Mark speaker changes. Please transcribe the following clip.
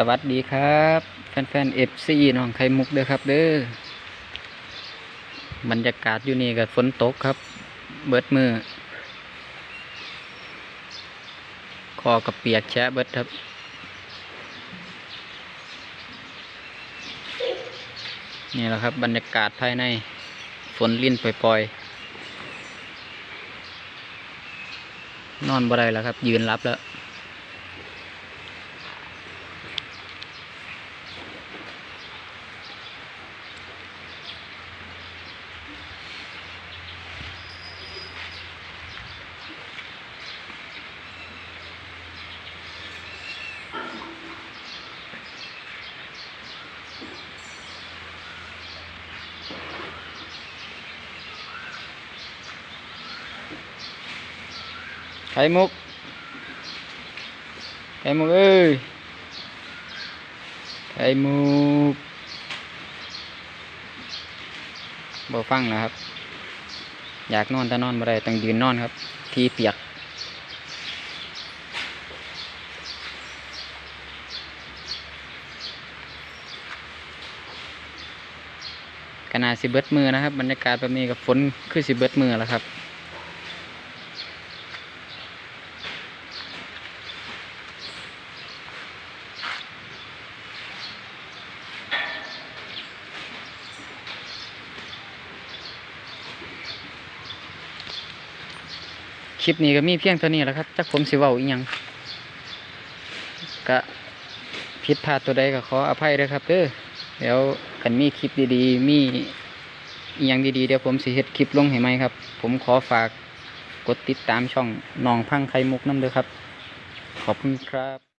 Speaker 1: สวัสดีครับ แฟนๆเอฟซีน้องไข่มุกเด้อครับ เด้อบรรยากาศอยู่นี่กับฝนตกครับ เบิดมือคอกับเปียกแฉะเบิดครับนี่แหละครับ บรรยากาศภายในฝนลิ่นปล่อยๆ นอนบ่ได้แล้วครับ ยืนรับแล้ว ไข่มุก ไข่มุกเอ้ย ไข่มุกบ่ฟังนะครับ อยากนอนแต่นอนบ่ได้ต้องยืนนอนครับ ที่เปียก ขนาดสิเบิดมือนะครับ บรรยากาศแบบนี้กับฝนคือสิเบิดมือแล้วครับ ลิปนี้ก็มีเพียงเท่านี้แหล้วครับจักผมสิเว้าอีหยังก็ผิดพลาดตัวใดก็ขออภัยด้วยครับเด้อเดี๋ยวกันมีคลิปดีๆ มีอีหยังดีๆ เดี๋ยวผมสิเฮ็ดคลิปลงให้ไหมครับ ผมขอฝากกดติดตามช่องน้องพังไข่มุกน้ำเด้อครับ ขอบคุณครับ